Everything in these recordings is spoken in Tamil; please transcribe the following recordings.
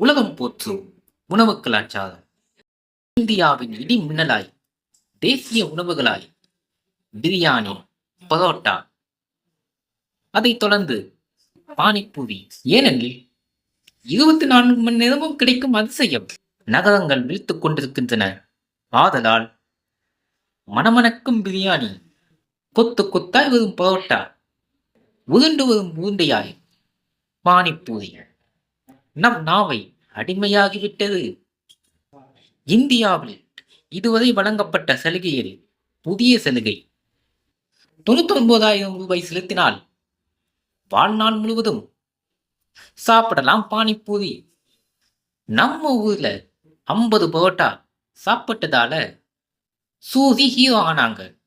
உலகம் போற்றும் உணவு கலாச்சாரம் இந்தியாவின் இடி மின்னலாய் தேசிய உணவுகளாய் பிரியாணி பரோட்டா. அதைத் தொடர்ந்து பானிபூரி. ஏனெனில் இருபத்தி நான்கு மணி நேரமும் கிடைக்கும் அதிசயம். நகரங்கள் விழித்துக் கொண்டிருக்கின்றன. ஆதலால் மணமணக்கும் பிரியாணி கொத்து கொத்தாய் வரும் பரோட்டா உருண்டு வரும் உருண்டையாய் பானிபூரி. நம் நாவை அடிமையாகிவிட்டது. இந்தியாவில் இதுவரை வழங்கப்பட்ட சலுகையில் புதிய சலுகை. தொண்ணூத்தி ஒன்பதாயிரம் ரூபாய் செலுத்தினால் வாழ்நாள் முழுவதும் சாப்பிடலாம் பானிபூரி. நம்ம ஊர்ல ஐம்பது பரோட்டா சாப்பிட்டதால சூதி ஹீரோ ஆனாங்க.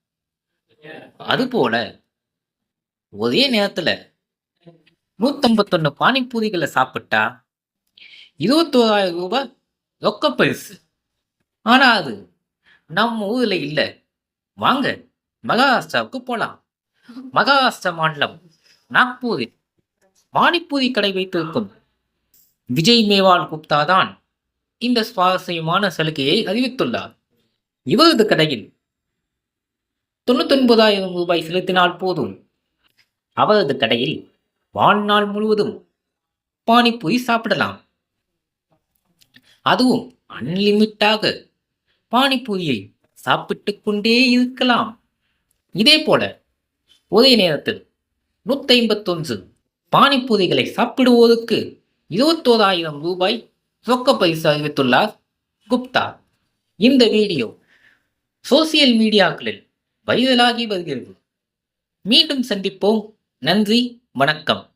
அதுபோல ஒரே நேரத்துல நூத்தம்பத்தொன்னு பானிபூரிகளை சாப்பிட்டா இருபத்தோராயிரம் ரூபாய் ரொக்க பரிசு. ஆனால் அது நம்ம ஊரில் இல்லை. வாங்க மகாராஷ்டிராவுக்கு போகலாம் மகாராஷ்டிரா மாநிலம் நாக்பூரில் பானிபூரி கடை வைத்திருக்கும் விஜய் மேவால் குப்தா தான் இந்த சுவாரஸ்யமான சலுகையை அறிவித்துள்ளார். இவரது கடையில் தொண்ணூத்தொன்பதாயிரம் ரூபாய் செலுத்தினால் போதும். அவரது கடையில் வாழ்நாள் முழுவதும் பானிபூரி சாப்பிடலாம். அதுவும் அன்லிமிட்டாக பானிபூரியை சாப்பிட்டு கொண்டே இருக்கலாம். இதே போல ஒரே நேரத்தில் நூற்றி ஐம்பத்தொன்று பானிபூரிகளை சாப்பிடுவோருக்கு இருபத்தோராயிரம் ரூபாய் ரொக்க பரிசு அறிவித்துள்ளார் குப்தா. இந்த வீடியோ சோசியல் மீடியாக்களில் வைரலாகி வருகிறது. மீண்டும் சந்திப்போம். நன்றி வணக்கம்.